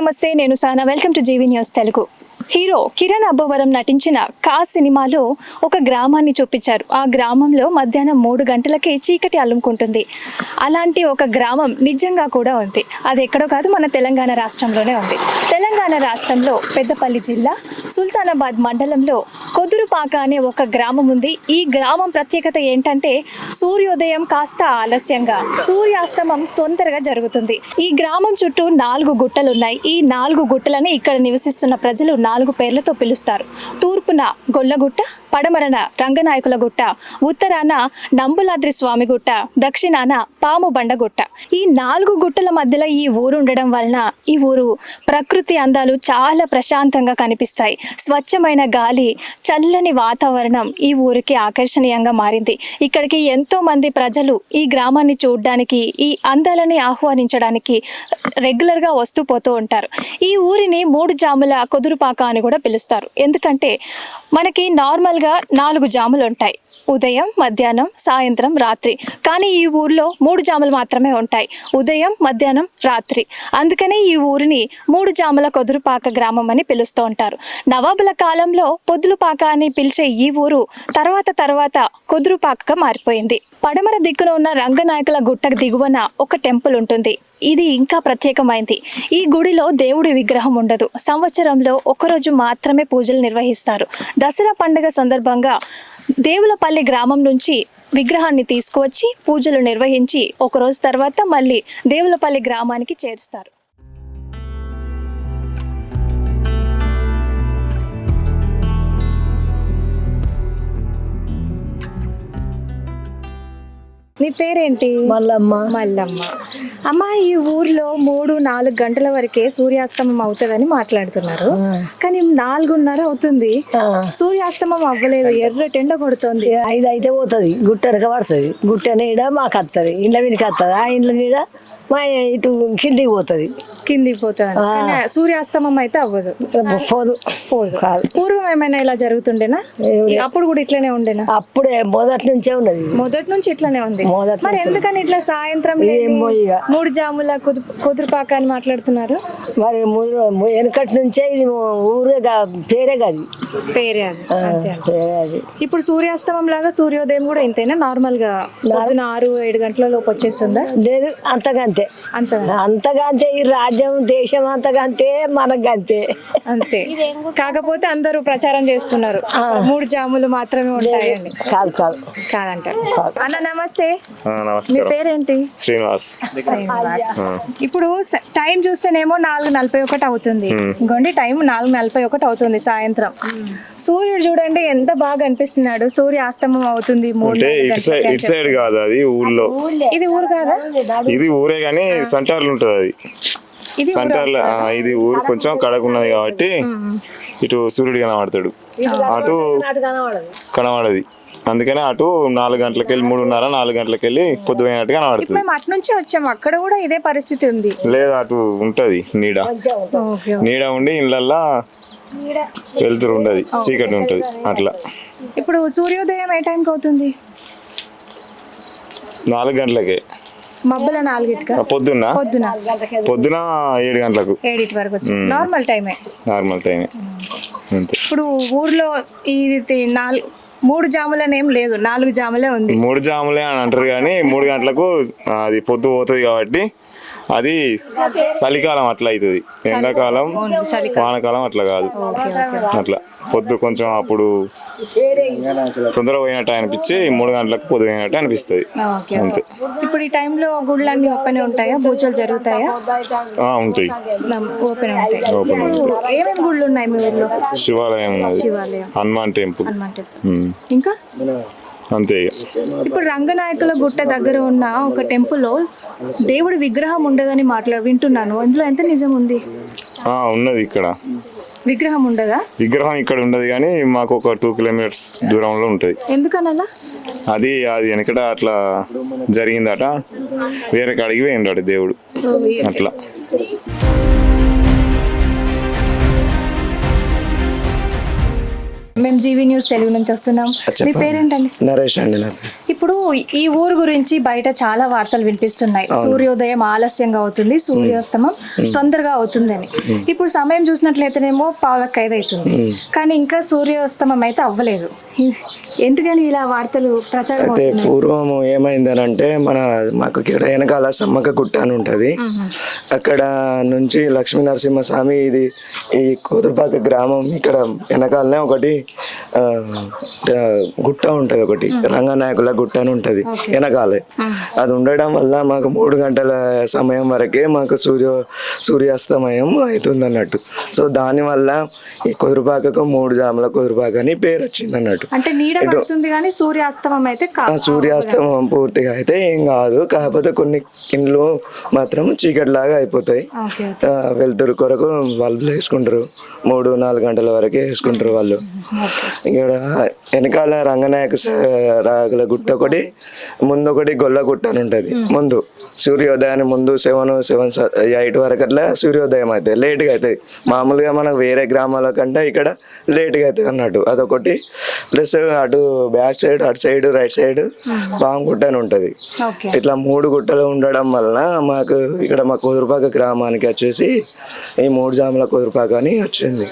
నమస్తే నేను Sana. Welcome to GV News Telugu. Hero Kiran Abbavaram నటించిన కా సినిమాలో ఒక గ్రామాన్ని చూపించారు. ఆ గ్రామంలో మధ్యాహ్నం మూడు గంటలకే చీకటి అల్లుకుంటుంది అలాంటి ఒక గ్రామం నిజంగా కూడా ఉంది. అది ఎక్కడో కాదు మన తెలంగాణ రాష్ట్రంలోనే ఉంది. తెలంగాణ రాష్ట్రంలో పెద్దపల్లి జిల్లా సుల్తానాబాద్ మండలంలో కొదురుపాక అనే ఒక గ్రామం ఉంది. ఈ గ్రామం ప్రత్యేకత ఏంటంటే సూర్యోదయం కాస్త ఆలస్యంగా సూర్యాస్తమం తొందరగా జరుగుతుంది. ఈ గ్రామం చుట్టూ నాలుగు గుట్టలు ఉన్నాయి ఈ నాలుగు గుట్టలని ఇక్కడ నివసిస్తున్న ప్రజలు నాలుగు పేర్లతో పిలుస్తారు. తూర్పున గొల్లగుట్ట పడమరన రంగనాయకుల గుట్ట ఉత్తరాన నంబులాద్రి స్వామి గుట్ట దక్షిణాన పాము బండగుట్ట ఈ నాలుగు గుట్టల మధ్యలో ఈ ఊరు ఉండడం వలన ఈ ఊరు ప్రకృతి అందాలు చాలా ప్రశాంతంగా కనిపిస్తాయి. స్వచ్ఛమైన గాలి చల్లని వాతావరణం ఈ ఊరికి ఆకర్షణీయంగా మారింది. ఇక్కడికి ఎంతో మంది ప్రజలు ఈ గ్రామాన్ని చూడడానికి ఈ అందాలని ఆహ్వానించడానికి రెగ్యులర్గా వస్తూ పోతూ ఉంటారు. ఈ ఊరిని మూడు జాముల కుదురుపాక అని కూడా పిలుస్తారు. ఎందుకంటే మనకి నార్మల్గా నాలుగు జాములు ఉంటాయి. ఉదయం మధ్యాహ్నం సాయంత్రం రాత్రి. కానీ ఈ ఊర్లో మూడు జాములు మాత్రమే ఉంటాయి. ఉదయం మధ్యాహ్నం రాత్రి. అందుకనే ఈ ఊరిని మూడు జాముల కొదురుపాక గ్రామం అని పిలుస్తూ ఉంటారు. నవాబుల కాలంలో పొద్దులుపాక అని పిలిచే ఈ ఊరు తర్వాత తర్వాత కొదురుపాకగా మారిపోయింది. పడమర దిక్కున ఉన్న రంగనాయకుల గుట్టకు దిగువన ఒక టెంపుల్ ఉంటుంది. ఇది ఇంకా ప్రత్యేకమైంది. ఈ గుడిలో దేవుడి విగ్రహం ఉండదు. సంవత్సరంలో ఒకరోజు మాత్రమే పూజలు నిర్వహిస్తారు. దసరా పండుగ సందర్భంగా దేవులపల్లి గ్రామం నుంచి విగ్రహాన్ని తీసుకువచ్చి పూజలు నిర్వహించి ఒకరోజు తర్వాత మళ్ళీ దేవులపల్లి గ్రామానికి చేరుస్తారు. నీ పేరేంటి? మల్లమ్మ. మల్లమ్మ. అమ్మ ఈ ఊర్లో మూడు నాలుగు గంటల వరకే సూర్యాస్తమం అవుతుందని మాట్లాడుతున్నారు. కానీ నాలుగున్నర అవుతుంది. సూర్యాస్తమం అవ్వలేదు ఎర్ర టెండ కొడుతోంది. ఐదు అయితే పోతుంది. గుట్టనక పడుతుంది. గుట్ట నీడ మాకు వస్తుంది ఇండ్ల మీదకి వస్తుంది ఆ ఇండ్ల నీడ మా ఇటు కిందికి పోతుంది. కిందికి పోతుంది సూర్యాస్తమం అయితే అవ్వదు. పోదు. పోదు. కాదు. పూర్వం ఏమైనా ఇలా జరుగుతుండేనా? అప్పుడు కూడా ఇట్లనే ఉండేనా? అప్పుడే మొదటి నుంచే ఉన్నది. మొదటి నుంచి ఇట్లనే ఉంది. మొదటి మరి ఎందుకని ఇట్లా సాయంత్రం ఏమో ఇక. మూడు జాముల కుదు కుదురుపాక అని మాట్లాడుతున్నారు? మరి వెనకటి నుంచే ఇది ఊరే పేరే కాదు పేరే అది. పేరే అది. ఇప్పుడు సూర్యాస్తమం లాగా సూర్యోదయం కూడా ఇంతేనా? నార్మల్గా పొద్దున ఆరు ఏడు గంటల లోపు వచ్చేస్తుందా? లేదు అంతగా అంతే. అంత అంతగా అంతే ఈ రాజ్యం దేశం అంతగా అంతే మనకు అంతే. అంతే కాకపోతే అందరూ ప్రచారం చేస్తున్నారు. మూడు జాములు మాత్రమే ఉంటాయని కాదు కాదు. కాదంటారు. అన్న నమస్తే. మీ పేరేంటి? శ్రీనివాస్. ఇప్పుడు టైం చూస్తేనేమో నాలుగు నలభై ఒకటి అవుతుంది. ఇంకోండి టైం నాలుగు నలభై ఒకటి అవుతుంది సాయంత్రం. సూర్యుడు చూడండి ఎంత బాగా అనిపిస్తున్నాడు. సూర్యాస్తమం అవుతుంది ఇటు సైడ్ గంటలకి ఇటు సైడ్ కాదు అది ఊళ్ళో ఇది ఊరు కాదా? ఇది ఊరే కానీ సెంటర్లు ఉంటుంది అది. ఇది ఊరు సెంటర్లో ఆ, ఇది ఊరు కొంచెం కడకున్నది కాబట్టి ఇటు సూర్యుడు కనబడతాడు. అటు కనబడది. అందుకనే అటు నాలుగు గంటలకు వెళ్ళి మూడున్నర నాలుగు గంటలకు వెళ్ళి పొద్దుపోయినట్టు కనబడుతుంది మేము అటు నుంచి వచ్చాము. అక్కడ కూడా ఇదే పరిస్థితి ఉంది. లేదా అటు ఉంటది నీడ. ఓకే నీడ ఉండి ఇళ్ళల్లా వెళ్తురు ఉండదు చీకటి ఉంటది అట్లా. ఇప్పుడు సూర్యోదయం ఏ టైంకి అవుతుంది? నాలుగు గంటలకే. మబ్బుల నాలుగిటిక? పొద్దున్న? పొద్దున. పొద్దున ఏడు గంటలకు. ఏడిటి వరకు నార్మల్ టైమే. నార్మల్ టైమే. ఇప్పుడు ఊర్లో ఇది నాలుగు మూడు జాములని ఏం లేదు. నాలుగు జాములే ఉంది. మూడు జాములే అని అంటారు కానీ మూడు గంటలకు అది పొద్దు పోతుంది కాబట్టి అది చలికాలం అట్లా అవుతుంది. ఎండాకాలం వానకాలం అట్లా కాదు. అట్లా. పొద్దు కొంచెం అప్పుడు తొందరగా పోయినట్టు అనిపించి మూడు గంటలకు పొద్దు పోయినట్టు అనిపిస్తుంది. అంతే. ఇప్పుడు ఈ టైంలో గుళ్ళన్నీ ఓపెన్ ఉంటాయా? పూజలు జరుగుతాయా? ఉంటాయి. ఓపెన్ ఏమేమి గుళ్ళు ఉన్నాయి మీ ఊర్లో? శివాలయం ఉన్నది. హనుమాన్ టెంపుల్. ఇంకా? అంతే. ఇప్పుడు రంగనాయకుల గుట్ట దగ్గర ఉన్న ఒక టెంపుల్లో దేవుడి విగ్రహం ఉండదని మాట్లాడు వింటున్నాను. అందులో ఎంత నిజం ఉంది? ఉన్నది ఇక్కడ. విగ్రహం ఉండదా? విగ్రహం ఇక్కడ ఉండదు కానీ మాకు ఒక టూ కిలోమీటర్స్ దూరంలో ఉంటుంది. ఎందుకనలా? అది అది వెనకట అట్లా జరిగిందట. వేరే కాడికి పోయిండట దేవుడు. అట్లా. మేము జీవీ న్యూస్ తెలుగు నుంచి వస్తున్నాం. మీ. పేరేంటండి? నరేష్ అండి. ఇప్పుడు ఈ ఊరు గురించి బయట చాలా వార్తలు వినిపిస్తున్నాయి. సూర్యోదయం ఆలస్యంగా అవుతుంది సూర్యాస్తమం తొందరగా అవుతుందని. ఇప్పుడు సమయం చూసినట్లయితేనేమో పావులకు ఐదు అవుతుంది కానీ ఇంకా సూర్యాస్తమం అయితే అవ్వలేదు. ఎందుకని ఇలా వార్తలు ప్రచారం అయితే పూర్వం ఏమైందనంటే మన మాకు ఇక్కడ వెనకాల సమ్మక్క గుట్ట అని ఉంటుంది. అక్కడ నుంచి లక్ష్మీ నరసింహస్వామి ఇది ఈ కోతుపాక గ్రామం ఇక్కడ వెనకాలనే ఒకటి గుట్ట ఉంటుంది ఒకటి. రంగనాయకుల గుట్ట అని ఉంటుంది. వెనకాలే. అది ఉండడం వల్ల మాకు మూడు గంటల సమయం వరకే మాకు సూర్య సూర్యాస్తమయం అవుతుంది అన్నట్టు సో దానివల్ల ఈ కుదురుపాకకు మూడు జాముల కుదురుపాక అని పేరు వచ్చింది అన్నట్టు అంటే నీడ పడుతుంది కానీ సూర్యాస్తమం అయితే సూర్యాస్తమం పూర్తిగా అయితే ఏం కాదు. కాకపోతే కొన్ని ఇండ్లు మాత్రం చీకటిలాగా అయిపోతాయి. వెలుతురు కొరకు బల్బులు వేసుకుంటారు. మూడు నాలుగు గంటల వరకే వేసుకుంటారు వాళ్ళు. ఇక్కడ వెనకాల రంగనాయక రాగుల గుట్ట ఒకటి ముందు ఒకటి గొల్ల గుట్ట అని ఉంటుంది. ముందు సూర్యోదయాన్ని ముందు సెవెన్ సెవెన్ ఎయిట్ వరకు అట్లా సూర్యోదయం అవుతాయి లేట్గా అవుతాయి మామూలుగా మనకు వేరే గ్రామాల కంటే ఇక్కడ లేట్గా అవుతుంది అన్నట్టు. అదొకటి. ప్లస్ అటు బ్యాక్ సైడ్ అటు సైడ్ రైట్ సైడ్ పాము గుట్ట అని ఉంటుంది. ఇట్లా మూడు గుట్టలు ఉండడం వలన మాకు ఇక్కడ మా కుదురుపాక గ్రామానికి వచ్చేసి ఈ మూడు జాముల కుదురుపాక అని వచ్చింది.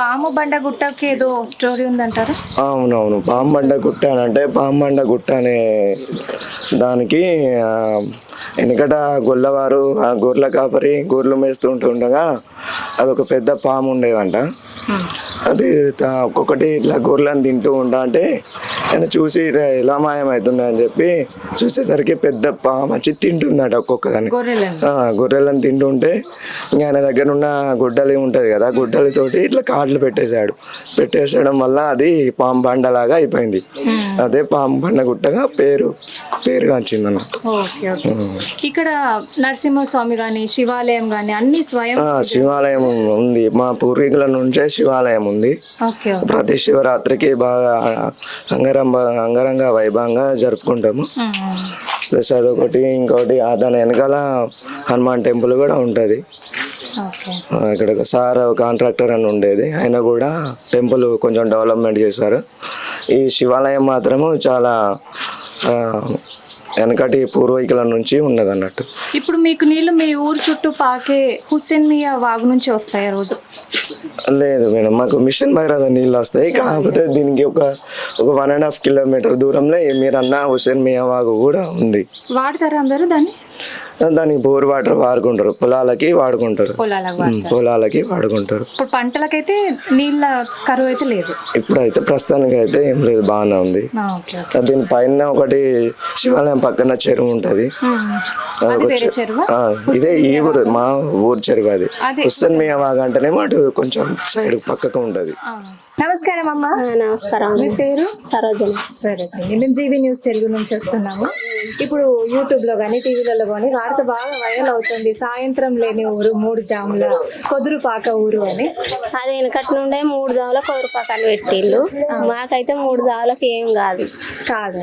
పాము బండ గుట్టకి ఏదో స్టోరీ ఉందంటారా? అవునవును. పాంబండ గుట్ట అని అంటే పాంబండ గుట్ట అనే దానికి వెనకట గొల్లవారు ఆ గొర్రెల కాపరి గొర్రెలు మేస్తూ ఉంటుండగా అదొక పెద్ద పాము ఉండేదంట. అది ఒక్కొక్కటి ఇట్లా గొర్రెలను తింటూ ఉంటా అంటే ఆయన చూసి "రే, ఎలా మాయమవుతుంది అని చెప్పి చూసేసరికి పెద్ద పాము వచ్చి తింటుందట ఒక్కొక్కదాన్ని. గొర్రెలను. తింటుంటే ఇంకా ఆయన దగ్గర ఉన్న గుడ్డలి ఉంటుంది కదా గుడ్డలితోటి ఇట్లా కాట్లు పెట్టేశాడు. పెట్టేసడం వల్ల అది పాము బండలాగా అయిపోయింది. అదే పాము బండ గుట్టగా పేరు పేరుగా వచ్చింది ఓకే ఇక్కడ నరసింహస్వామి గాని శివాలయం గాని అన్ని స్వయం శివాలయం ఉంది. మా పూర్వీకుల నుంచే శివాలయం ఉంది. ప్రతి శివరాత్రికి బాగా అంగరంగ అంగరంగ వైభవంగా జరుపుకుంటాము. ప్లస్ అదొకటి ఇంకోటి దాని వెనకాల హనుమాన్ టెంపుల్ కూడా ఉంటుంది. ఇక్కడ ఒక సార్ కాంట్రాక్టర్ అని ఉండేది. ఆయన కూడా టెంపుల్ కొంచెం డెవలప్మెంట్ చేశారు. ఈ శివాలయం మాత్రము చాలా వెనకటి పూర్వీకుల నుంచి ఉన్నది అన్నట్టు ఇప్పుడు మీకు నీళ్ళు మీ ఊరు చుట్టూ పాకే హుస్సేన్ మియా వాగు నుంచి వస్తాయి రోజు? లేదు మేడం మాకు మిషన్ భగీరథ నీళ్ళు వస్తాయి. కాకపోతే దీనికి ఒక ఒక వన్ అండ్ హాఫ్ కిలోమీటర్ దూరంలో ఈ మీరన్న హుసేన్ మియా వాగు కూడా ఉంది. వాడతారా అందరూ దాన్ని? దానికి బోర్ వాటర్ వాడుకుంటారు. పొలాలకి వాడుకుంటారు. పొలాలకు వాడుకుంటారు. ఇప్పుడు పంటలకైతే నీళ్ళ కరువు అయితే లేదు. ఇప్పుడైతే ప్రస్తుతానికి అయితే ఏం లేదు బాగానే ఉంది. దీని పైన ఒకటి శివాలయం పక్కన చెరువు ఉంటది. ఇదే ఈ ఊరు మా ఊరు చెరువు అది. హుస్సేన్ మియా వాగ్ అంటేనేమో అటు కొంచెం సైడ్ పక్కకు ఉంటది. నమస్కారం అమ్మా. నమస్కారం. మీ పేరు? సరోజన. సరే సరే మేము జీవీ న్యూస్ తెలుగు నుంచి వస్తున్నాము. ఇప్పుడు యూట్యూబ్లో కానీ టీవీలలో కానీ వార్త బాగా వైరల్ అవుతుంది. సాయంత్రం లేని ఊరు మూడు జాముల కొదురుపాక ఊరు అని. అది వెనకటి నుండే మూడు జాముల కోరు పక్కన పెట్టిళ్ళు. మాకైతే మూడు జాములకు ఏం కాదు. కాదు.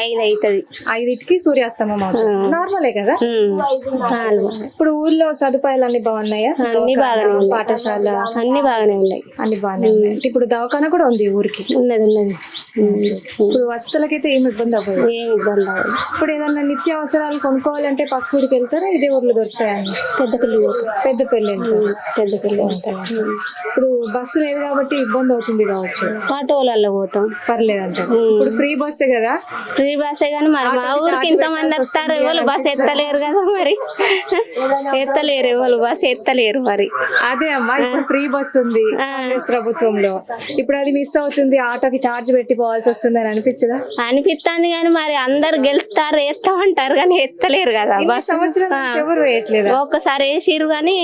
ఐదు అవుతుంది ఐదింటికి సూర్యాస్తమం అవుతుంది. నార్మలే కదా? నాలుగు ఇప్పుడు ఊర్లో సదుపాయాలు అన్ని బాగున్నాయా? అన్ని బాగానే. పాఠశాల? అన్ని బాగానే ఉన్నాయి. అన్ని బాగానే ఉన్నాయి. ఇప్పుడు దవాఖాన కూడా ఉంది ఊరికి? ఉన్నది ఉన్నది. ఇప్పుడు వసతులకైతే ఏమి ఇబ్బంది అవ్వదు. ఏం ఇబ్బంది అవ్వదు. ఇప్పుడు ఏదన్నా నిత్యావసరాలు కొనుక్కోవాలంటే పక్క ఊరికి వెళ్తారా? ఇదే ఊర్లో దొరుకుతాయని పెద్ద పిల్లి పోతుంది పెద్ద పెళ్ళి వెళ్తారు పెద్ద పిల్లి వెళ్తాం ఇప్పుడు బస్సు లేదు కాబట్టి ఇబ్బంది అవుతుంది కావచ్చు. ఆటోలలో పోతాం. పర్లేదంట ఇప్పుడు ఫ్రీ బస్సే కదా? ఫ్రీ బస్సే కానీ మరి మా ఊరికి ఇంతమంది వస్తారు ఎవరు బస్ ఎత్తలేరు కదా మరి. ఎత్తలేరు ఎవరు బస్ ఎత్తలేరు మరి. అదే అమ్మా ఇప్పుడు ఫ్రీ బస్ ఉంది ప్రభుత్వంలో. ఇప్పుడు అది మిస్ అవుతుంది ఆటోకి ఛార్జ్ పెట్టి పోవాల్సి వస్తుంది అని అనిపించదా? అనిపిస్తుంది కానీ మరి అందరు గెలుస్తారు ఎత్తామంటారు కానీ ఎత్తలేరు కదా. ఎవరు వేయట్లేదా? ఒక్కసారి వేసిరు కానీ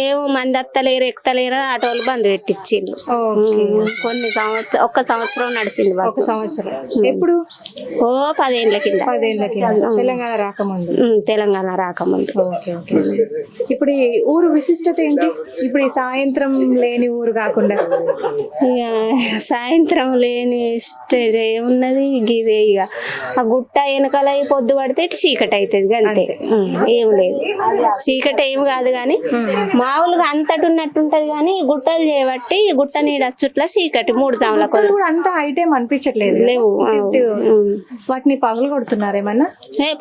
ఏమో మంది ఎత్తలేరు ఎక్కుతలేరు ఆటోలు బంద్ పెట్టించిండ్రు కొన్ని సంవత్సరం ఒక్క సంవత్సరం నడిచింది ఒక సంవత్సరం. ఎప్పుడు? ఓ పదేండ్ల కింద. తెలంగాణ రాకముందు. తెలంగాణ రాకముందు. ఇప్పుడు ఈ ఊరు విశిష్టత ఏంటి? ఇప్పుడు ఈ సాయంత్రం లేని ఊరు కాకుండా. ఇక సాయంత్రం లేని స్టేజ్ ఏమున్నది? ఇదే ఇక ఆ గుట్ట వెనకాల పొద్దు పడితే చీకటి అవుతుంది అంతే. ఏం లేదు. చీకటి ఏం కాదు కానీ మామూలుగా అంతటి ఉన్నట్టు ఉంటది కానీ గుట్టలు చేయబట్టి గుట్ట నీడ చుట్ల చీకటి మూడు జాముల కూడా అంత ఐటమ్ అనిపించట్లేదు. లేవు. వాటిని పగలు కొడుతున్నారు ఏమన్నా? ఏ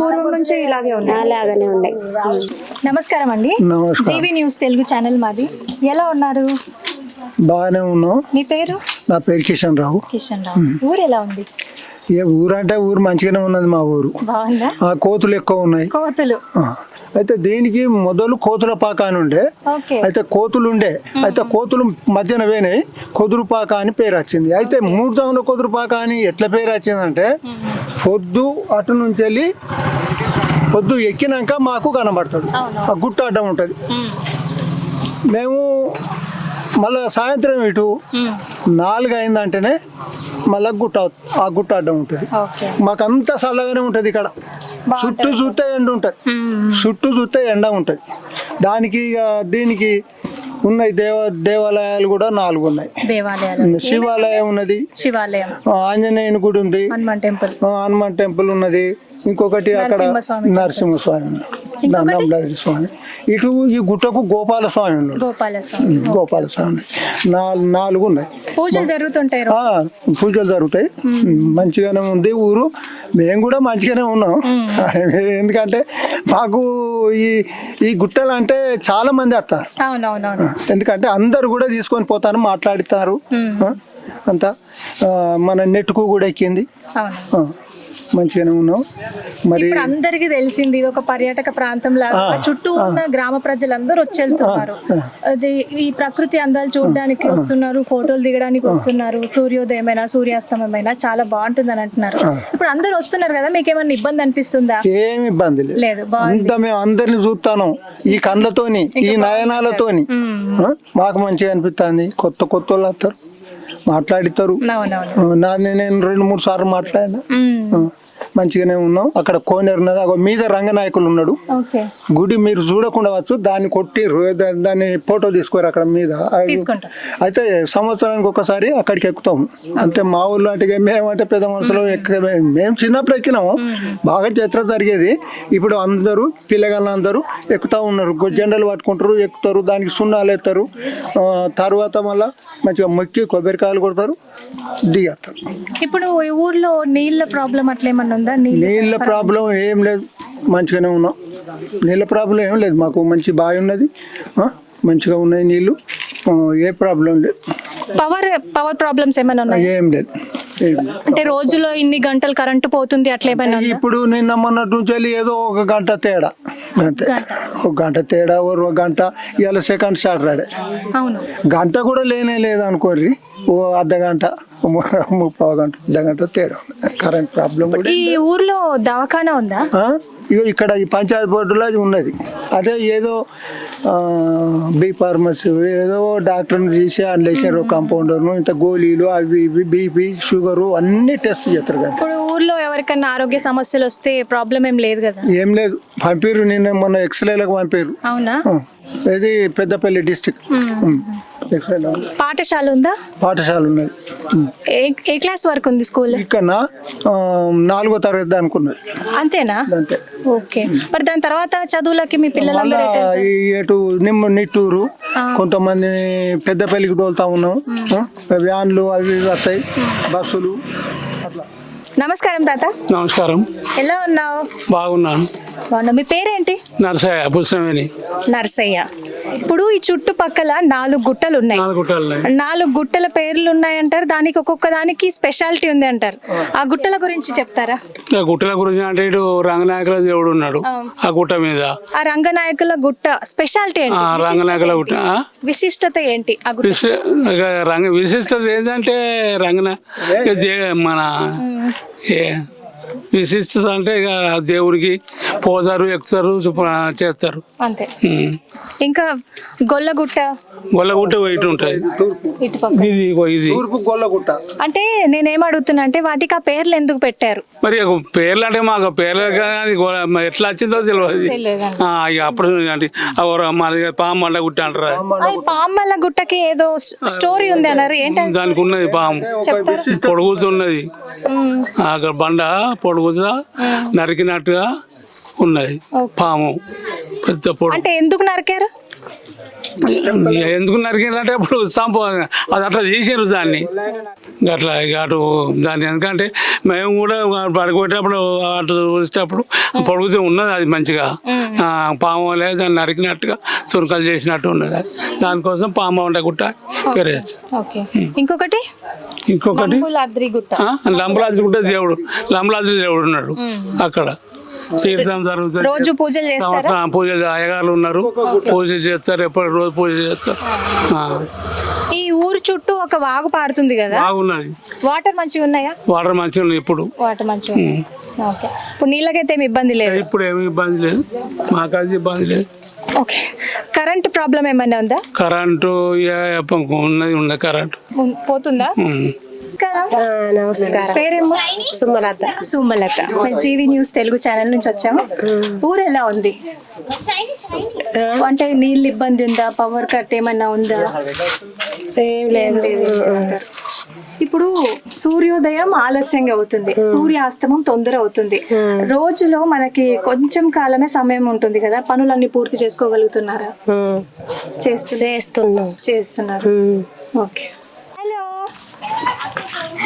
పూర్వం నుంచి ఇలాగే ఉన్నాయి. అలాగనే ఉండే ఉమ్. నమస్కారం అండి. జీవీ న్యూస్ తెలుగు ఛానల్ మాది. ఎలా ఉన్నారు? బాగానే ఉన్నాం. మీ పేరు? నా పేరు కిషన్ రావు. కిషన్ రావు. ఊరు ఎలా ఉంది? ఏ ఊరు అంటే ఊరు మంచిగానే ఉన్నది మా ఊరు. బాగుందా? ఆ కోతులు ఎక్కువ ఉన్నాయి. కోతులు. ఆ. అయితే దీనికి మొదలు కోతుల పాక అని ఉండే. ఓకే. అయితే కోతులు ఉండే. అయితే కోతులు మధ్యన పోయినాయి. కొదురు పాక అని పేరు వచ్చింది. అయితే మూడు జాముల కొదురు పాక అని ఎట్లా పేరు వచ్చిందంటే పొద్దు అటు నుంచి వెళ్ళి పొద్దు ఎక్కినాక మాకు కనబడతాడు. ఆ గుట్ట అడ్డం ఉంటుంది. మేము. మళ్ళా సాయంత్రం ఇటు నాలుగు అయిందంటేనే మళ్ళా గుట్ట ఆ గుట్ట అడ్డం ఉంటుంది. ఓకే. మాకు అంత చల్లగానే ఉంటుంది ఇక్కడ. చుట్టూ చూస్తే ఎండ ఉంటుంది చుట్టూ చూస్తే ఎండ ఉంటుంది. దానికి దీనికి ఉన్నాయి. దేవ దేవాలయాలు కూడా నాలుగు ఉన్నాయి. దేవాలయాలు. శివాలయం ఉన్నది. శివాలయం. ఆంజనేయుని గుడి ఉంది. హనుమాన్ టెంపుల్. హనుమాన్ టెంపుల్ ఉన్నది. ఇంకొకటి అక్కడ నరసింహస్వామి స్వామి ఇటు ఈ గుట్టకు గోపాల స్వామి ఉన్నాడు. గోపాల స్వామి గోపాల స్వామి నాలుగు నాలుగు ఉన్నాయి. పూజలు జరుగుతుంటాయి పూజలు జరుగుతాయి. మంచిగానే ఉంది ఊరు. మేము కూడా మంచిగానే ఉన్నాం. ఎందుకంటే మాకు ఈ ఈ గుట్టలు అంటే చాలా మంది వస్తారు. ఎందుకంటే అందరు కూడా తీసుకొని పోతారు మాట్లాడుతారు. అంతా మన నెట్కు కూడా ఎక్కింది. మంచిగానే ఉన్నాం మరి ఇప్పుడు అందరికి తెలిసింది ఇది ఒక పర్యాటక ప్రాంతం లాగా చుట్టూ ఉన్న గ్రామ ప్రజలందరూ వచ్చి వెళ్తున్నారు. అది ఈ ప్రకృతి అందాలు చూడడానికి వస్తున్నారు ఫోటోలు దిగడానికి వస్తున్నారు సూర్యోదయమైనా సూర్యాస్తమమైనా చాలా బాగుంటుంది అని అంటున్నారు ఇప్పుడు అందరు వస్తున్నారు కదా మీకు ఏమైనా ఇబ్బంది అనిపిస్తుందా? ఏమి ఇబ్బంది లేదు. అంతా మేము అందరిని చూస్తాను ఈ కండ్లతోని ఈ నయనాలతోని. మాకు మంచిగా అనిపిస్తుంది. కొత్త కొత్త వాళ్ళు వస్తారు నా నేను రెండు మూడు సార్లు మాట్లాడినా. మంచిగానే ఉన్నాం. అక్కడ కోనేరు ఉన్నది. అగో మీద రంగనాయకులు ఉన్నాడు. గుడి మీరు చూడకుండా వచ్చు. దాన్ని కొట్టిర్రు దా- దాన్ని ఫోటో తీసుకోరు అక్కడ మీద. అయితే సంవత్సరానికి ఒకసారి అక్కడికి ఎక్కుతాం. అంటే మా ఊళ్ళో అంటే మేమంటే పెద్ద మనుషులు ఎక్క మేము చిన్నప్పుడు ఎక్కినాము. బాగా చిత్ర జరిగేది. ఇప్పుడు అందరూ పిల్లగాళ్ళు అందరూ ఎక్కుతా ఉన్నారు. జెండలు పట్టుకుంటారు ఎక్కుతారు. దానికి సున్నాలు ఎత్తారు తర్వాత మళ్ళా మంచిగా మొక్కి కొబ్బరికాయలు కొడతారు. దిగేస్తారు. ఇప్పుడు ఈ ఊర్లో నీళ్ళ ప్రాబ్లం అట్లా ఏమన్నా ఉందా? నీళ్ళు ప్రాబ్లం ఏం లేదు. మంచిగానే ఉన్నాం. నీళ్ళ ప్రాబ్లం ఏం లేదు. మాకు మంచి బావి ఉన్నది. మంచిగా ఉన్నాయి నీళ్ళు. ఏ ప్రాబ్లం లేదు. పవర్ పవర్ ప్రాబ్లమ్స్ ఏమైనా ఉన్నాయి? ఏం లేదు. అంటే రోజులో ఇన్ని గంటలు కరెంటు పోతుంది అట్లా ఏమైనా? ఇప్పుడు నిన్న మొన్నటి నుంచి వెళ్ళి ఏదో ఒక గంట తేడా. అంతే. ఒక గంట తేడా ఓ ఒక గంట. ఇవాళ సెకండ్ సాటర్డే. అవును. గంట కూడా లేనే లేదు అనుకోర్రి. ఓ అర్ధ గంట. గంట గంట తేడా ఉంది. కరెంట్ ప్రాబ్లం ఈ ఊర్లో దవాఖానా ఉందా? ఇగో ఇక్కడ ఈ పంచాయత్ బోర్డులో అది ఉన్నది. అదే ఏదో బి ఫార్మసీ ఏదో డాక్టర్ని తీసి అండేసారు కాంపౌండర్ను. ఇంత గోళీలు అవి ఇవి బీపీ షుగరు అన్ని టెస్ట్ చేస్తారు కదా. ఇప్పుడు ఊర్లో ఎవరికైనా ఆరోగ్య సమస్యలు వస్తే ప్రాబ్లం ఏం లేదు కదా? ఏం లేదు. పంపిర్రు నిన్న మొన్న ఎక్స్రేలకు పంపారు. అవునా? ఇది పెద్దపల్లి డిస్టిక్ పాఠశాల ఉందా? పాఠశాల ఉన్నది. ఏ ఏ క్లాస్ వరకు ఉంది స్కూల్? ఇక్కడ నాలుగో తరగతి అనుకున్నది అంతేనా? అంతే. ఓకే. మరి దాని తర్వాత చదువులకి మీ పిల్లలందరూ ఎటు నిమ్మ నిట్టూరు కొంతమంది పెద్దపల్లికి తోలుతా ఉన్నాం. వ్యాన్లు అవి వస్తాయి. బస్సులు అట్లా. నమస్కారం తాత. నమస్కారం. ఎలా ఉన్నావు? బాగున్నాను. బాగున్నా మీ పేరేంటి? నరసయ్య పురుషమేని నర్సయ్య. ఇప్పుడు ఈ చుట్టుపక్కల నాలుగు గుట్టలు ఉన్నాయి నాలుగు గుట్టాలు నాలుగు గుట్టల పేర్లు ఉన్నాయంటారు దానికి ఒక్కొక్క దానికి స్పెషాలిటీ ఉంది అంటారు. ఆ గుట్టల గురించి చెప్తారా? ఇక గుట్టల గురించి అంటే ఇటు రంగనాయకుల దేవుడు ఉన్నాడు. ఆ. గుట్ట మీద. ఆ రంగనాయకుల గుట్ట స్పెషాలిటీ ఆ ఏంటి రంగనాయకుల గుట్ట ఆ? విశిష్టత ఏంటి ఆ గుట్ట? రంగ విశిష్టత ఏంటంటే రంగన మన ఏ విశిష్టత అంటే ఇక దేవుడికి పోతారు ఎక్కుతారు చేస్తారు అంతే. ఇంకా గొల్లగుట్ట గొల్లగుట్ట ఇటు ఉంటుంది ఇటుపక్క. ఇది ఇగో ఇది. తూర్పు గొల్లగుట్ట. అంటే నేనేం అడుగుతున్నా అంటే వాటికి ఆ పేర్లు ఎందుకు పెట్టారు? మరి పేర్లు అంటే మాకు పేర్లు ఎట్లా వచ్చిందో తెలియదు. అప్పుడు అంటే మాది పాము మండ గుట్ట అంటారు ఆ, ఈ పామల్ల గుట్టకి ఏదో స్టోరీ ఉంది అన్నారు. ఏంటంటే దానికి ఉన్నది పాము. పొడుగుతున్నది. అక్కడ బండ పొడుగుతా నరికినట్టుగా ఉన్నది పాము. అంటే ఎందుకు నరికారు? ఎందుకు నరికిందంటే అప్పుడు చంప అది అట్లా తీసారు దాన్ని. అట్లా ఇక అటు దాన్ని ఎందుకంటే మేము కూడా పడుకోటప్పుడు అటు వచ్చేటప్పుడు పొడుగుతూ ఉన్నది అది మంచిగా. పాము వలే దాన్ని నరికినట్టుగా చురకలు చేసినట్టు ఉన్నది. దానికోసం పాము వంట గుట్ట పెరగచ్చు ఓకే. ఇంకొకటి? ఇంకొకటి? లంబలాద్రి గుట్ట. దేవుడు. లంబలాద్రి దేవుడు ఉన్నాడు అక్కడ. తీర్థం జరుగుతుంది రోజు పూజలు చేస్తారా? సంవత్సరం పూజ అయ్యగారు ఉన్నారు. పూజ చేస్తారు. ఎప్పుడు రోజు పూజ చేస్తారు. ఆ, ఈ ఊరు చుట్టూ ఒక వాగు పారుతుంది కదా? బాగున్నది వాటర్ మంచిగా ఉన్నాయా? వాటర్ మంచిగా ఉంది ఇప్పుడు. వాటర్ మంచిగా ఉన్నాయి. ఓకే. ఇప్పుడు నీళ్ళకైతే ఏమి ఇబ్బంది లేదు? ఇప్పుడు ఏమి ఇబ్బంది లేదు. మాకు అది ఇబ్బంది లేదు. ఓకే. కరెంట్ ప్రాబ్లం ఏమైనా ఉందా? కరెంటు ఇక ఎప్ప- ఉన్నది ఉన్నది కరెంటు. పోతుందా? ఉమ్. నమస్కారం. పేరేమో సుమలత. సుమలత. మేము జీవీ న్యూస్ తెలుగు ఛానల్ నుంచి వచ్చాము. ఊరు ఎలా ఉంది? అంటే నీళ్ళు ఇబ్బంది ఉందా? పవర్ కట్ ఏమన్నా ఉందా? ఏం లేదు. ఇప్పుడు సూర్యోదయం ఆలస్యంగా అవుతుంది. సూర్యాస్తమం తొందర అవుతుంది. రోజులో మనకి కొంచెం కాలమే సమయం ఉంటుంది కదా? పనులన్నీ పూర్తి చేసుకోగలుగుతున్నారా. చేస్తున్నారు చేస్తున్నాం చేస్తున్నారు. ఓకే.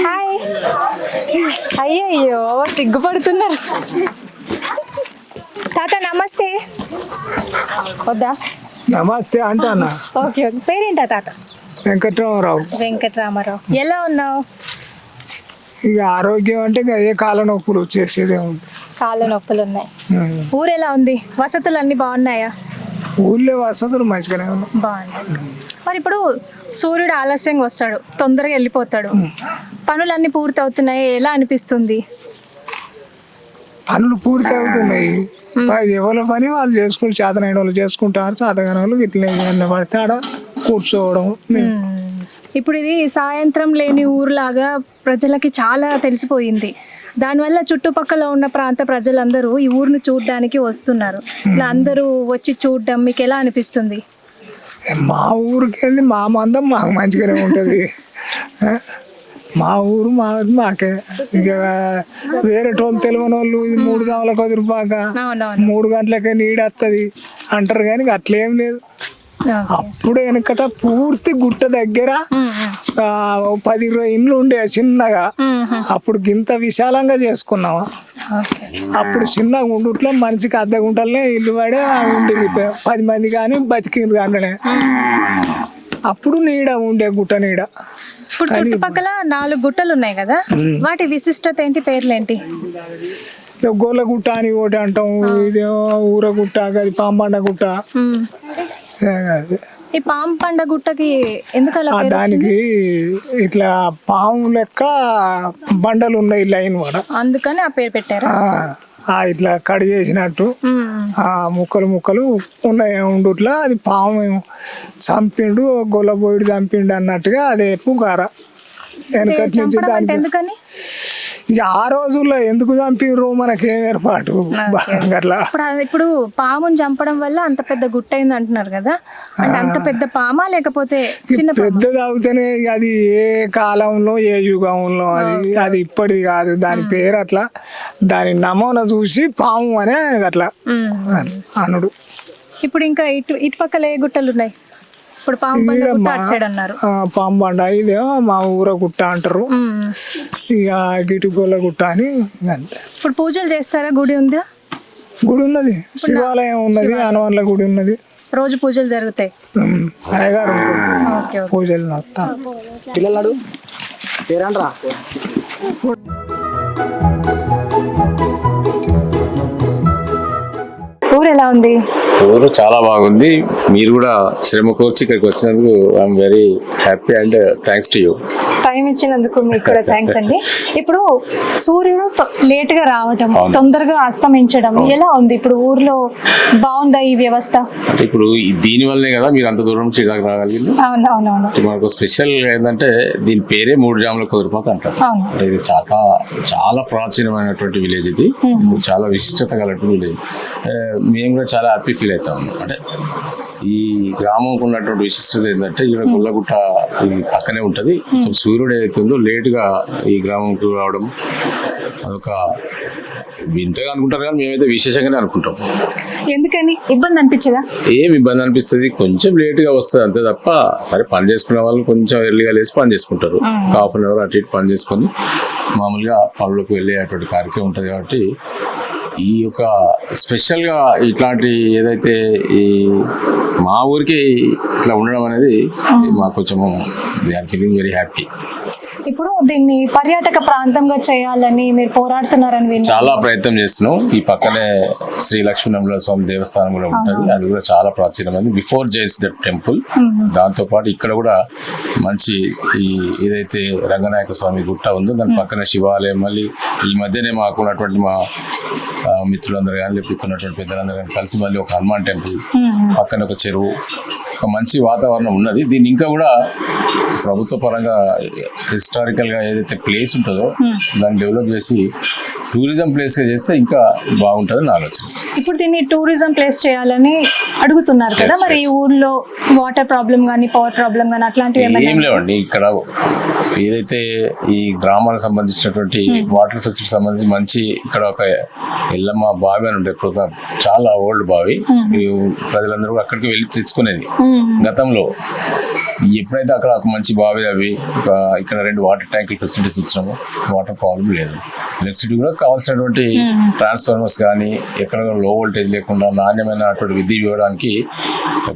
హాయ్ అయ్యయ్యో సిగ్గుపడుతున్నారు. తాత నమస్తే. వద్దా? నమస్తే అంటానా? Okay okay. పేరేంటా తాత? వెంకట్రామరావు. వెంకటరామారావు. ఎలా ఉన్నావు? ఇక ఆరోగ్యం అంటే ఇక ఏ కాల నొప్పులు చేసేదే ఉంది. కాళ్ళ నొప్పులు ఉన్నాయి ఊరు ఎలా ఉంది? వసతులు అన్ని బాగున్నాయా? ఊళ్ళో వసతులు మంచిగానే ఉన్నాయి. బాగున్నాయి. మరి ఇప్పుడు సూర్యుడు ఆలస్యంగా వస్తాడు తొందరగా వెళ్ళిపోతాడు. పనులన్నీ పూర్తి అవుతున్నాయి ఎలా అనిపిస్తుంది? పనులు పూర్తి అవుతున్నాయి ఎవరి పని వాళ్ళు చేసుకుంటారు చేతనైన వాళ్ళు చేసుకుంటారు చేతగాని వాళ్ళు ఇట్లా పడితే ఆడ కూర్చోవడం. ఇప్పుడు ఇది సాయంత్రం లేని ఊరులాగా ప్రజలకి చాలా తెలిసిపోయింది. దానివల్ల చుట్టుపక్కల ఉన్న ప్రాంత ప్రజలందరూ ఈ ఊరిని చూడడానికి వస్తున్నారు. ఇలా అందరూ వచ్చి చూడడం మీకు ఎలా అనిపిస్తుంది? మా ఊరికేంది మా మందం మాకు మంచిగానే ఉంటుంది? మా ఊరు మా మాకే. ఇక వేరే టోళ్ళు తెలియని వాళ్ళు ఇది మూడు సాముల పది రూపాయక అవునవును. మూడు గంటలకే నీడ వస్తుంది అంటారు కానీ అట్లేం లేదు. అప్పుడు వెనకట పూర్తి గుట్ట దగ్గర ఓ పది ఇరవై ఇండ్లు ఉండే చిన్నగా. అప్పుడు గింత విశాలంగా చేసుకున్నాము అప్పుడు చిన్నగా ఉండుట్లో మనిషికి అర్ధ గుంటలనే ఇల్లు పడే ఉండి పది మంది కానీ బతికిండ్రు కానీ అప్పుడు నీడ ఉండే గుట్ట నీడ. ఇప్పుడు చుట్టుపక్కల నాలుగు గుట్టలు ఉన్నాయి కదా. వాటి విశిష్టత ఏంటి? పేర్లేంటి ఇక గోల గుట్ట అని ఒకటి అంటాం. ఇదేమో ఊర గుట్ట అది పాంబండ గుట్ట. ఈ పాము పండ గుట్టకి ఎందుకు అలా? దానికి ఇట్లా పాము లెక్క బండలు ఉన్నాయి లైన్ కూడా అందుకని ఆ పేరు పెట్టారు. ఇట్లా కడి చేసినట్టు. ఆ ముక్కలు ముక్కలు ఉన్నాయి ఉండుట్లా అది పాము చంపిండు గొల్లబోయిడు చంపిండు అన్నట్టుగా అదే పుకార. వెనకటి నుంచి ఇక ఆ రోజుల్లో ఎందుకు చంపిర్రు? మనకేం ఏర్పాటు? అట్లా ఇప్పుడు పాముని చంపడం వల్ల అంత పెద్ద గుట్ట అయింది అంటున్నారు కదా? అంటే అంత పెద్ద పామా లేకపోతే? పెద్దది అవుతేనే అది ఏ కాలంలో ఏ యుగంలో అది? అది ఇప్పటిది కాదు. దాని పేరు అట్లా. దాని నమూనా చూసి పాము అనే అట్లా. అనుడు. ఇప్పుడు ఇంకా ఇటు ఇటు పక్కల ఏ గుట్టలు ఉన్నాయి? ఇప్పుడు పాము పండ గుట్ట అటు సైడ్ అన్నారు. ఆ, పాంబండ ఇదేమో మా ఊర గుట్ట అంటారు. ఇక గిటిగోల గుట్ట అని అంతే. ఇప్పుడు పూజలు చేస్తారా? గుడి ఉందా? గుడి ఉన్నది. శివాలయం ఉన్నది హనుమాన్ల గుడి ఉన్నది. రోజు పూజలు జరుగుతాయి. అయ్యగారు పూజలు నడుస్తాం పిల్లలాడు పేరంట్రా ఊరు ఎలా ఉంది? ఊరు చాలా బాగుంది. మీరు కూడా శ్రమ కోర్చి ఇక్కడికి వచ్చినందుకు I'm very happy and thanks to you time ఇచ్చినందుకు మీకు కూడా థ్యాంక్స్ అండి. ఇప్పుడు సూర్యుడు లేట్గా రావటం. తొందరగా అస్తమించడం ఎలా ఉంది? ఇప్పుడు ఊర్లో బాగుందా ఈ వ్యవస్థ? అంటే ఇప్పుడు దీని వల్లే కదా మీరు అంత దూరం నుంచి ఇక్కడికి రాగలిగింది? అవును అవునవును అంటే మనకు స్పెషల్ ఏంటంటే దీని పేరే మూడు జాముల కుదురుపాక అంటారు. ఇది చాలా చాలా ప్రాచీనమైనటువంటి విలేజ్ ఇది. చాలా విశిష్టత కలిగినటువంటి విలేజ్ మేము కూడా చాలా హ్యాపీ ఫీల్ అవుతాం. అంటే ఈ గ్రామంకు ఉన్నటువంటి విశిష్టత ఏంటంటే ఇక్కడ గుల్లగుట్ట ఈ పక్కనే ఉంటది. కొంచెం సూర్యుడు ఏదైతే ఉందో లేటుగా ఈ గ్రామంకు రావడం అదొక వింతగా అనుకుంటారు కానీ మేమైతే విశేషంగానే అనుకుంటాం. ఎందుకని? ఇబ్బంది అనిపించదా? ఏం ఇబ్బంది అనిపిస్తుంది? కొంచెం లేట్గా వస్తుంది అంతే తప్ప సరే పని చేసుకునే వాళ్ళు కొంచెం ఎర్లీగా లేసి పని చేసుకుంటారు. హాఫ్ అన్ అవర్ అటు ఇటు పని చేసుకొని మామూలుగా పనులకు వెళ్ళేటువంటి కార్యక్రమం ఉంటుంది కాబట్టి ఈ యొక్క స్పెషల్గా ఇట్లాంటి ఏదైతే ఈ మా ఊరికి ఇట్లా ఉండడం అనేది మాకు కొంచెం వీఆర్ ఫీలింగ్ వెరీ హ్యాపీ ఇప్పుడు దీన్ని పర్యాటక ప్రాంతంగా చేయాలని మీరు పోరాడుతున్నారని విన్నా చాలా ప్రయత్నం చేస్తున్నాం. ఈ పక్కనే శ్రీ లక్ష్మీనరసింహ స్వామి దేవస్థానం కూడా ఉంటుంది. అది కూడా చాలా ప్రాచీనమైనది బిఫోర్ జైన్స్ దట్ టెంపుల్. దాంతో పాటు ఇక్కడ కూడా మంచి ఈ ఏదైతే రంగనాయక స్వామి గుట్ట ఉందో దాని పక్కన శివాలయం మళ్ళీ ఈ మధ్యనే మాకు ఉన్నటువంటి మా మిత్రులందరూ కానీ లేకపోతే ఉన్నటువంటి పెద్దలందరూ కానీ కలిసి మళ్ళీ ఒక హనుమాన్ టెంపుల్ పక్కన ఒక చెరువు ఒక మంచి వాతావరణం ఉన్నది. దీన్ని ఇంకా కూడా ప్రభుత్వ పరంగా హిస్టారికల్గా ఏదైతే ప్లేస్ ఉంటుందో దాన్ని డెవలప్ చేసి టూరిజం ప్లేస్ చేస్తే ఇంకా బాగుంటుంది నా ఆలోచన. ఇప్పుడు దీన్ని టూరిజం ప్లేస్ చేయాలని అడుగుతున్నారు కదా మరి ఈ ఊర్లో వాటర్ ప్రాబ్లం కానీ పవర్ ప్రాబ్లం కానీ అట్లాంటివి ఏం లేవండి ఇక్కడ ఏదైతే ఈ గ్రామాలకు సంబంధించినటువంటి వాటర్ ఫెసిలిటీ సంబంధించి మంచి ఇక్కడ ఒక ఎల్లమ్మ బావి అని ఉండే చాలా ఓల్డ్ బావి. ఈ ప్రజలందరూ కూడా అక్కడికి వెళ్ళి తెచ్చుకునేది. గతంలో ఎప్పుడైతే అక్కడ ఒక మంచి బావి అవి ఇక్కడ రెండు వాటర్ ట్యాంకులు ఫెసిలిటీస్ ఇచ్చినామో వాటర్ ప్రాబ్లం లేదు ఎలక్ట్రిసిటీ కూడా కావాల్సినటువంటి ట్రాన్స్ఫార్మర్స్ కానీ ఎక్కడ లో వోల్టేజ్ లేకుండా నాణ్యమైనటువంటి విద్యుత్ ఇవ్వడానికి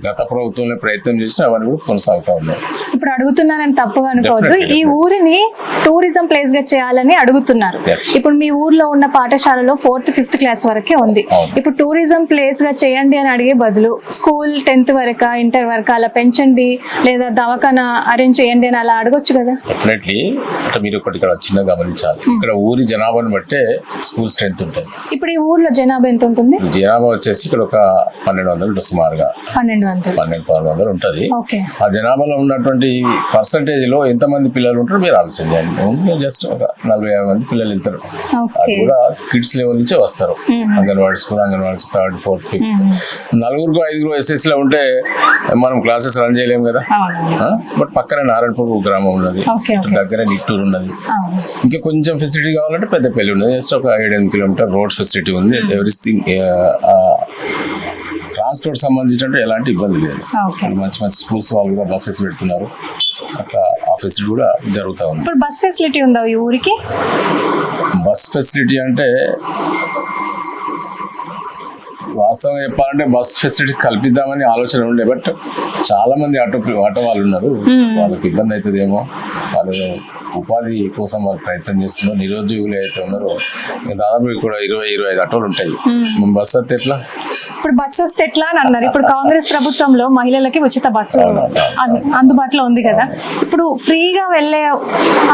గత ప్రభుత్వంలో ప్రయత్నం చేసినా అవన్నీ కూడా కొనసాగుతా ఉన్నాయి ఇప్పుడు అడుగుతున్నానని తప్పుగా అనుకోవద్దు ఈ. ఊరిని టూరిజం ప్లేస్గా చేయాలని అడుగుతున్నారు. ఇప్పుడు మీ ఊర్లో ఉన్న పాఠశాలలో ఫోర్త్ ఫిఫ్త్ క్లాస్ వరకే ఉంది. ఇప్పుడు టూరిజం ప్లేస్గా చేయండి అని అడిగే బదులు స్కూల్ టెన్త్ వరకు ఇంటర్ వరకు అలా పెంచండి లేదా దవాఖానా అరేంజ్ చేయండి అని అలా అడగొచ్చు కదా. డెఫినెట్లీ అంటే మీరు ఒకటి ఇక్కడ చిన్న గమనించాలి. ఇక్కడ ఊరి జనాభాను బట్టే స్కూల్ స్ట్రెంత్ ఉంటుంది. ఇప్పుడు ఈ ఊర్లో జనాభా ఎంత ఉంటుంది? జనాభా వచ్చేసి ఇక్కడ ఒక పన్నెండు వందలు ఉంటుంది సుమారుగా. పన్నెండు వందలు. పన్నెండు పదహారు వందలు ఉంటుంది. ఆ జనాభాలో ఉన్నటువంటి పర్సంటేజ్లో ఎంతమంది పిల్లలు ఉంటారో మీరు ఆలోచన చేయండి. జస్ట్ ఒక నలభై యాభై మంది పిల్లలు వెళ్తారు. అది కూడా కిడ్స్ లెవెల్ నుంచే వస్తారు. Anganwadi school anganwadi third fourth fifth నలుగురు ఐదుగురు ఎస్ఎస్లో ఉంటే మనం క్లాసెస్ రన్ చేయలేము కదా? బట్ పక్కన నారాయణపూర్ గ్రామం ఉన్నది. దగ్గర నిట్టూరు ఉన్నది. ఇంకా కొంచెం ఫెసిలిటీ కావాలంటే పెద్ద పెళ్ళి ఉన్నది. జస్ట్ ఒక ఏడెనిమిది కిలోమీటర్ రోడ్ ఫెసిలిటీ ఉంది. ఎవ్రీథింగ్ ట్రాన్స్పోర్ట్ సంబంధించినట్టు ఎలాంటి ఇబ్బంది లేదు. మంచి మంచి స్కూల్స్ వాళ్ళు కూడా బస్సెస్ పెడుతున్నారు. అట్లా ఆ ఫెసిలిటీ కూడా జరుగుతూ ఉంది. ఇప్పుడు బస్ ఫెసిలిటీ ఉందా ఈ ఊరికి? బస్ ఫెసిలిటీ అంటే వాస్తవం చెప్పాలంటే బస్ ఫెసిలిటీ కల్పిద్దామని ఆలోచన ఉండే బట్ చాలా మంది ఆటో ఆటో వాళ్ళు ఉన్నారు. వాళ్ళకి ఇబ్బంది అవుతుందేమో. వాళ్ళు ఉపాధి కోసం వాళ్ళు ప్రయత్నం చేస్తున్నారు. నిరుద్యోగులు అయితే ఉన్నారో దాదాపు కూడా ఇరవై ఇరవై ఐదు ఆటోలు ఉంటాయి. బస్ అయితే ఎట్లా? ఇప్పుడు బస్సు వస్తే ఎట్లా అని అన్నారు. ఇప్పుడు కాంగ్రెస్ ప్రభుత్వంలో మహిళలకి ఉచిత బస్సు అందుబాటులో ఉంది కదా. ఇప్పుడు ఫ్రీగా వెళ్ళే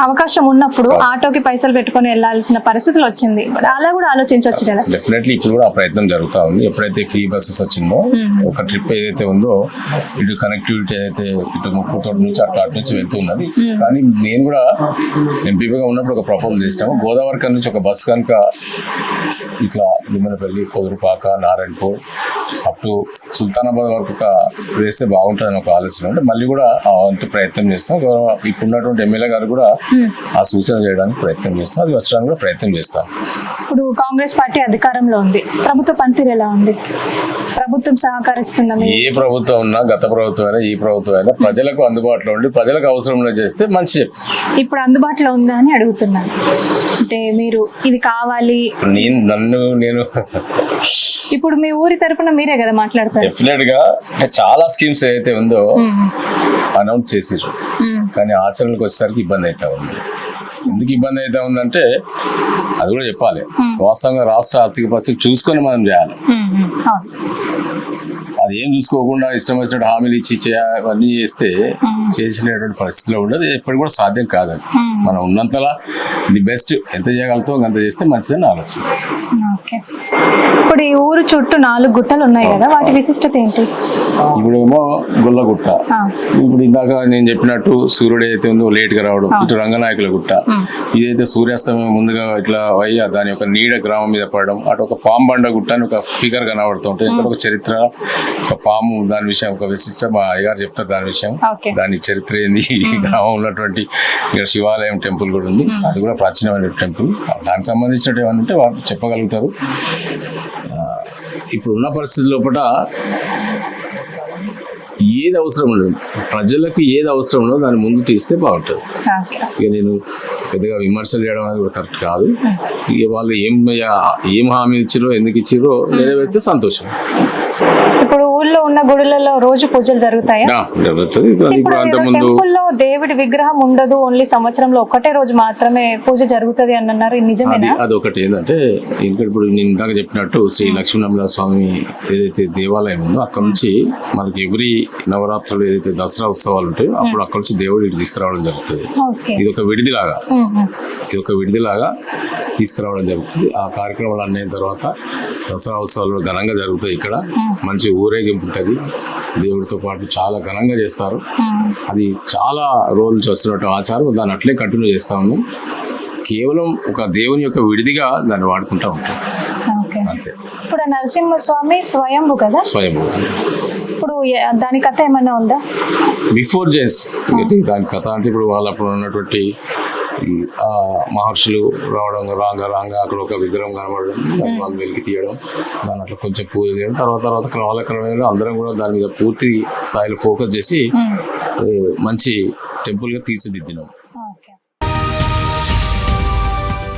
అవకాశం ఉన్నప్పుడు ఆటోకి పైసలు పెట్టుకొని వెళ్ళాల్సిన పరిస్థితులు వచ్చింది. అలా కూడా ఆలోచించవచ్చు కదా. డెఫినెట్లీ ఇప్పుడు కూడా ఆ ప్రయత్నం జరుగుతూ ఉంది. ఎప్పుడైతే ఫ్రీ బస్సెస్ వచ్చిందో ఒక ట్రిప్ ఏదైతే ఉందో ఇటు కనెక్టివిటీ ఏదైతే ఇటు ముక్కుతోటి నుంచి అటు అటు నుంచి వెళ్తూ ఉన్నది. కానీ నేను కూడా ఎంపీగా ఉన్నప్పుడు ఒక ప్రపోజల్ చేసినాము. గోదావరి కన్ నుంచి ఒక బస్ కనుక ఇట్లా లిమ్మనపల్లి కొదురుపాక నారాయణపూర్ అప్ టు సుల్తానాబాద్ వరకు ఒక వేస్తే బాగుంటుందని ఒక ఆలోచన ఉంటే మళ్ళీ కూడా వంతు ప్రయత్నం చేస్తాం. ఇప్పుడు ఉన్నటువంటి ఎమ్మెల్యే గారు కూడా ఆ సూచన చేయడానికి ప్రయత్నం చేస్తాం అది వచ్చడానికి కూడా ప్రయత్నం చేస్తాం ఇప్పుడు కాంగ్రెస్ పార్టీ అధికారంలో ఉంది. ప్రభుత్వ పనితీరు ఎలా ఉంది? ప్రభుత్వం సహకరిస్తుందా? ఏ ప్రభుత్వం ఉన్నా గత ప్రభుత్వం అయినా ఈ ప్రభుత్వం అయినా ప్రజలకు అందుబాటులో ఉండి ప్రజలకు అవసరంలో చేస్తే మంచి చెప్తారు. ఇప్పుడు అందుబాటులో ఉందా అని అడుగుతున్నాను అంటే మీరు ఇది కావాలి. నేను నన్ను నేను ఇప్పుడు మీ ఊరి తరపున మీరే కదా మాట్లాడతారు. డెఫినెట్గా అంటే చాలా స్కీమ్స్ ఏదైతే ఉందో అనౌన్స్ చేసిర్రు. కానీ ఆచరణకు వచ్చేసరికి ఇబ్బంది అవుతా ఉంది. ఎందుకు ఇబ్బంది అవుతా ఉందంటే అది కూడా చెప్పాలి. వాస్తవంగా రాష్ట్ర ఆర్థిక పరిస్థితి చూసుకొని మనం చేయాలి. అది ఏం చూసుకోకుండా ఇష్టం వచ్చినట్టు హామీలు ఇచ్చి అవన్నీ చేస్తే చేసినటువంటి పరిస్థితిలో ఉండదు. ఎప్పటికి కూడా సాధ్యం కాదు అది. మనం ఉన్నంతలా ది బెస్ట్ ఎంత చేయగలుగుతాం అంత చేస్తే మంచిదని ఆలోచన. ఓకే. ఇప్పుడు ఈ ఊరు చుట్టూ నాలుగు గుట్టలు ఉన్నాయి కదా వాటి విశిష్టత ఏంటి? ఇప్పుడు ఏమో గొల్లగుట్ట. ఇప్పుడు ఇందాక నేను చెప్పినట్టు సూర్యుడు అయితే ఉందో లేట్గా రావడం ఇటు రంగనాయకుల గుట్ట. ఇదైతే సూర్యాస్తమయం ముందుగా ఇట్లా అయ్యి దాని యొక్క నీడ గ్రామం మీద పడడం అటు ఒక పాంబండ గుట్ట అని ఒక ఫిగర్ కనబడడం కనబడుతూ ఉంటాయి ఇక్కడ ఒక చరిత్ర ఒక పాము దాని విషయం ఒక విశిష్ట మా అయ్యగారు చెప్తారు దాని విషయం. దాని చరిత్ర ఏంది? గ్రామం ఉన్నటువంటి ఇక్కడ శివాలయం టెంపుల్ కూడా ఉంది. అది కూడా ప్రాచీనమైన టెంపుల్. దానికి సంబంధించినట్టు ఏమన్నా ఉంటే వాళ్ళు చెప్పగలుగుతారు. ఆ, ఇప్పుడు ఉన్న పరిస్థితి లోపల ఏది అవసరం ఉండదు. ప్రజలకు ఏది అవసరం ఉండదో దాన్ని ముందు తీస్తే బాగుంటుంది. ఇక నేను పెద్దగా విమర్శలు చేయడం అనేది కూడా కరెక్ట్ కాదు. ఇక వాళ్ళు ఏం ఏం హామీ ఇచ్చారో ఎందుకు ఇచ్చారో నెరవేర్స్తే సంతోషం. ఇప్పుడు ఊళ్ళో ఉన్న గుడులలో రోజు పూజలు జరుగుతాయా? టెంపుల్లో దేవుడి విగ్రహం ఉండదు ఓన్లీ సంవత్సరంలో ఒకటే రోజు మాత్రమే పూజ జరుగుతుంది అని అన్నారు. నిజమేనా? అదొకటి ఏంటంటే ఇంకా ఇప్పుడు నేను ఇందాక చెప్పినట్టు శ్రీ లక్ష్మీనరసింహ స్వామి ఏదైతే దేవాలయం ఉందో అక్కడ నుంచి మనకి ఎవ్రీ నవరాత్రులు ఏదైతే దసరా ఉత్సవాలు ఉంటాయో అప్పుడు అక్కడ నుంచి దేవుడు ఇటు తీసుకురావడం జరుగుతుంది. ఇది ఒక విడిదిలాగా. ఇది ఒక విడిదిలాగా తీసుకురావడం జరుగుతుంది. ఆ కార్యక్రమాలు అన్నీ తర్వాత దసరా ఉత్సవాలు ఘనంగా జరుగుతాయి ఇక్కడ. మంచి ఊరేగింపు ఉంటుంది. దేవుడితో పాటు చాలా ఘనంగా చేస్తారు. అది చాలా రోజుల నుంచి వస్తున్నట్టు ఆచారం. దాన్ని అట్లే కంటిన్యూ చేస్తా ఉన్నాం. కేవలం ఒక దేవుని యొక్క విడిదిగా దాన్ని వాడుకుంటా ఉంటాం. అంతే. ఇప్పుడు నరసింహస్వామి స్వయంభు కదా? స్వయం ఇప్పుడు దాని కథ ఏమైనా ఉందా? బిఫోర్ జైన్స్. దాని కథ? అంటే ఇప్పుడు వాళ్ళు అప్పుడు ఉన్నటువంటి మహర్షులు రావడం రాంగ రాంగ అక్కడ ఒక విగ్రహం కనబడడం వాళ్ళు వెలికి తీయడం దాని అట్లా కొంచెం పూజ చేయడం తర్వాత తర్వాత కాలక్రమేణా అందరం కూడా దాని మీద పూర్తి స్థాయిలో ఫోకస్ చేసి మంచి టెంపుల్గా తీర్చిదిద్దినాం.